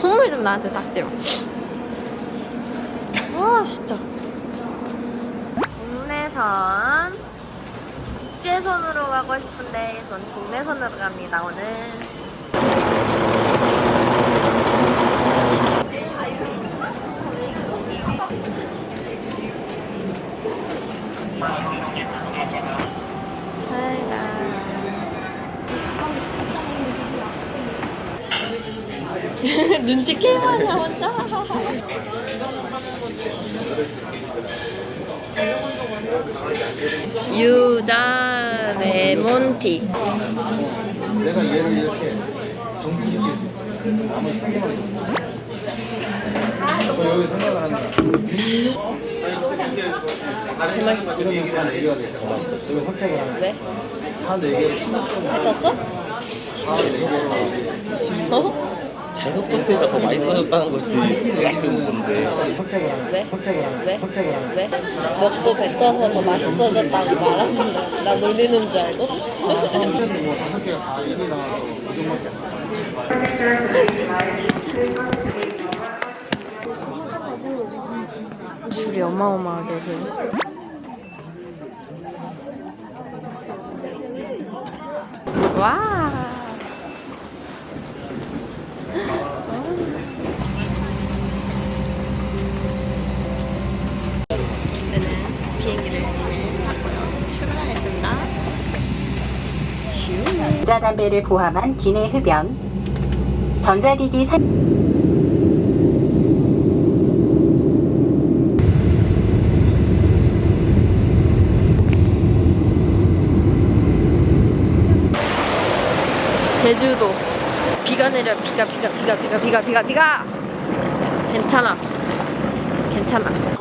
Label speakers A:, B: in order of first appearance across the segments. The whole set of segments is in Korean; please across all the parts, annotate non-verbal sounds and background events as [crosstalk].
A: 콧물 좀 나한테 닦지마. 아, 진짜. 국내선. 국제선으로 가고 싶은데, 전 국내선으로 갑니다, 오늘. [laughs] 눈치 게임하냐 혼자 [laughs] 유자 레몬티
B: 내가 얘를 이렇게 정지시킬 수 있어. 나머지 생각을 어, 여기 생각을 한다. 얘기가 돼. 더 맛있어. 선택을? 사람들 얘기를 신경쓰고
A: 뱉었어? [laughs] 어?
C: 잘 섞었으니까 더 맛있어졌다는 거지.
B: 선택을 하면
A: 왜? 왜? 왜? 먹고 뱉어서 더 맛있어졌다고 말하는 거야 나 놀리는 줄 알고?
B: 그래서 뭐 다섯 개가 다 1위 나와도 이 정도밖에 안 돼.
A: 줄이 어마어마하게 그 와. 비행기를 타고요.
D: 전자담배를 포함한 기내 흡연, 전자기기 사...
A: 제주도 비가 내려 비가 비가 비가 비가 비가 비가 비가. 괜찮아. 괜찮아.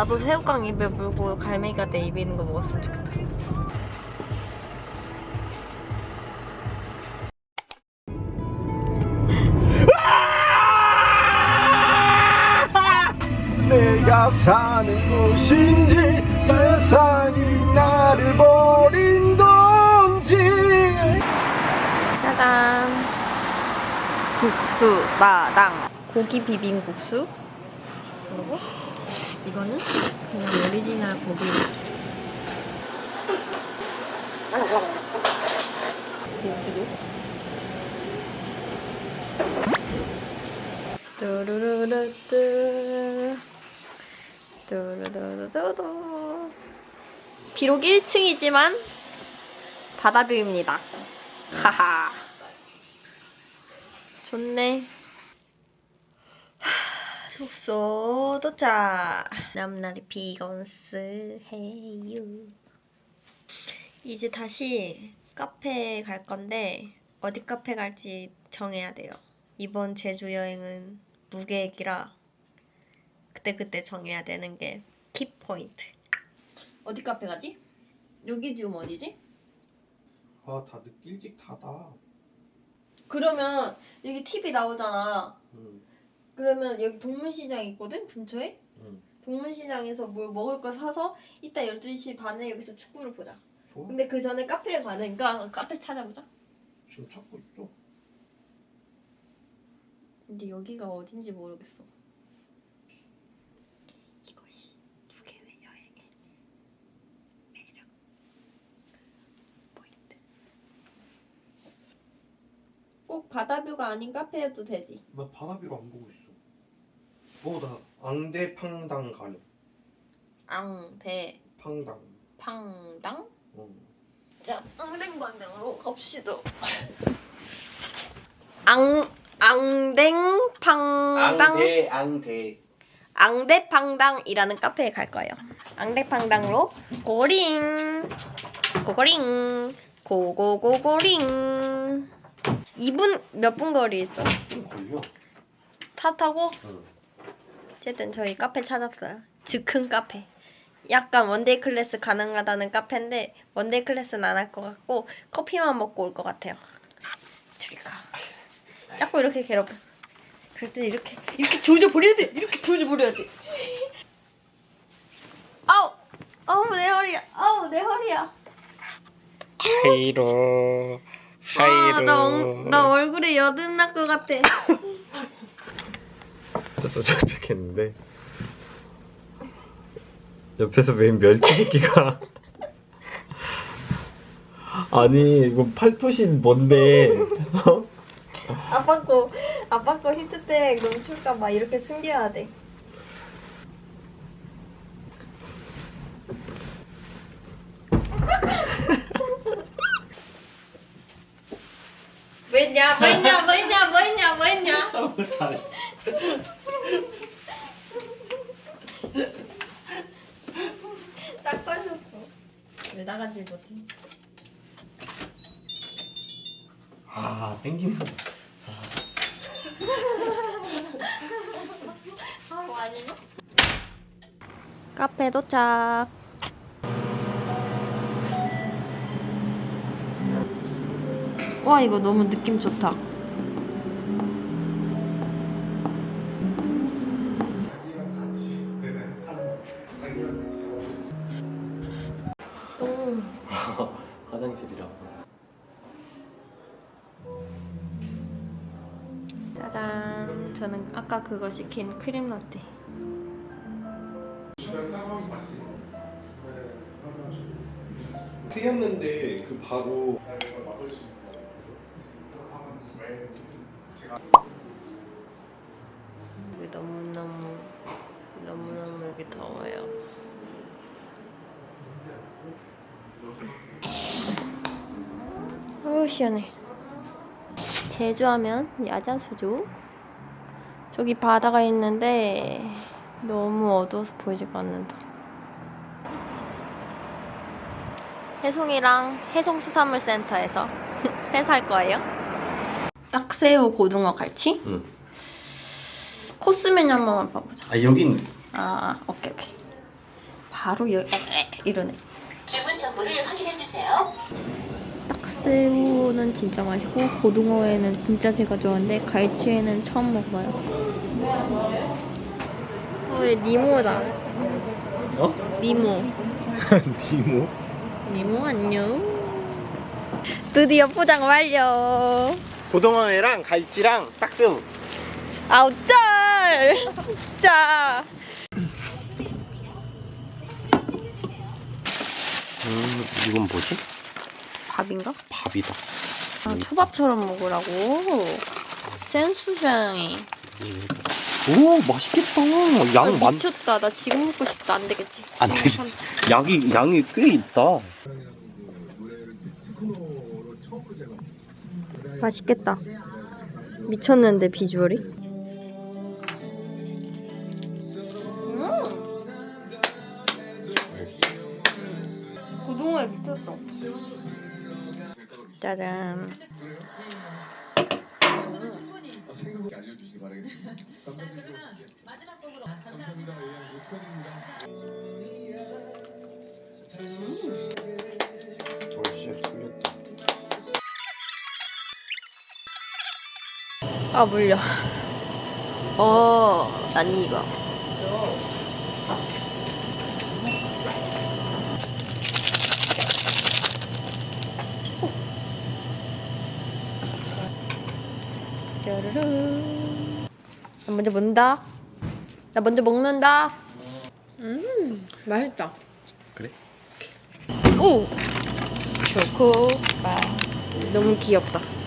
A: 나도 새우깡 입에 물고 갈매기가 내 입에 있는 거 먹었으면 좋겠다.
B: 내가 사는 곳인지 세상이 나를 버린 건지.
A: 짜잔. 국수 마당. 고기 비빔국수? 그리고 이거는 그냥 오리지널 고기. 고기도 뚜루루루 뚜 뚜루루루뚜 비록 1층이지만 바다뷰입니다. 하하. 좋네. 하, 숙소 도착. 남날이 비건스 해요. 이제 다시 카페 갈 건데 어디 카페 갈지 정해야 돼요. 이번 제주 여행은 무계획이라 그때 그때 정해야 되는 게 키포인트 어디 카페 가지? 여기 지금 어디지?
B: 아 다 늦게 일찍 닫아
A: 그러면 여기 TV 나오잖아.
B: 응.
A: 그러면 여기 동문시장 있거든 근처에.
B: 응.
A: 동문시장에서 뭘 먹을 거 사서 이따 12시 반에 여기서 축구를 보자.
B: 좋아
A: 근데 그 전에 카페를 가니까 카페 찾아보자.
B: 지금 찾고 있어
A: 근데 여기가 어딘지 모르겠어. 이것이 무계획 여행의 매력. 포인트. 꼭 바다뷰가 아닌 카페여도 되지.
B: 나 바다뷰로 안 보고 있어 뭐나 앙대팡당 가려
A: 앙대
B: 팡당
A: 팡당.
B: 어.
A: 자, 앙댕방댕으로 갑시다. 앙 앙댕 팡당
C: 앙대.
A: 앙대팡당이라는 카페에 갈 거예요. 앙대팡당으로 고링 고고링 고고고고링 2분 몇 분 거리 있어?
B: 좀 걸려
A: 차 타고
B: 응.
A: 어쨌든 저희 카페 찾았어요. 즉흥 카페. 약간 원데이 클래스 가능하다는 카페인데 원데이 클래스는 안 할 것 같고 커피만 먹고 올 것 같아요. 둘이가 자꾸 이렇게 괴롭혀. 그럴 때 이렇게 이렇게 조져 버려야 돼. 이렇게 조져 버려야 돼. 아우 아우 내 허리야. 아우 내 허리야.
E: 하이로
A: 아,
E: 하이로
A: 나, 엉- 나 얼굴에 여든 날 것 같아.
E: 촉촉했는데 옆에서 웬 멸치 새끼가 [laughs] 아니 이거 팔토신 뭔데 어?
A: 아빠 거 아빠 거 히트텍 넘칠까 봐 이렇게 숨겨야 돼. 뭐했냐 뭐했냐 뭐했냐 뭐했냐 뭐했냐 딱 빠졌어 왜 나간지 못해
E: 아 땡기는
A: 뭐 아니냐? 카페 도착. 와 이거 너무 느낌 좋다.
E: 화장실이라고
A: 짜잔. 저는 아까 그거 시킨 크림 라떼.
E: 트였는데 그 바로
A: 여기 너무너무 너무너무 여기 더워요. 어우 시원해. 제주하면 야자수죠. 저기 바다가 있는데 너무 어두워서 보이지가 않는다. 해송이랑 해송수산물센터에서 [laughs] 회사할 거예요. 딱새우 고등어 갈치?
E: 응.
A: 코스 메뉴 한 번만 봐보자.
E: 아 여긴
A: 아, 오케이 오케이. 바로 여기 이러네.
F: 주문 정보를 확인해 주세요.
A: 딱새우는 진짜 맛있고 고등어에는 진짜 제가 좋아하는데 갈치에는 처음 먹어봐요. 어, 얘 니모다.
E: 어?
A: 니모. [laughs]
E: 니모?
A: 니모 안녕. 드디어 포장 완료.
E: 고등어회랑 갈치랑 딱새우
A: 아우 짤! 진짜.
E: 음 이건 뭐지?
A: 밥인가?
E: 밥이다
A: 아, 초밥처럼 먹으라고. 센수샹이.
E: 오 맛있겠다
A: 아,
E: 양 많...
A: 미쳤다. 나 지금 먹고 싶다. 안 되겠지.
E: 안
A: 너무
E: 되겠지. 양이 양이 꽤 있다
A: 맛있겠다. 미쳤는데 비주얼이? 고등어에 미쳤어. 짜잔. 아 물려. 어, 난 이거. 짜르르. 나 먼저 먹는다. 나 먼저 먹는다. 음, 맛있다.
E: 그래?
A: 오, 초코바. 너무 귀엽다.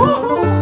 A: Woohoo!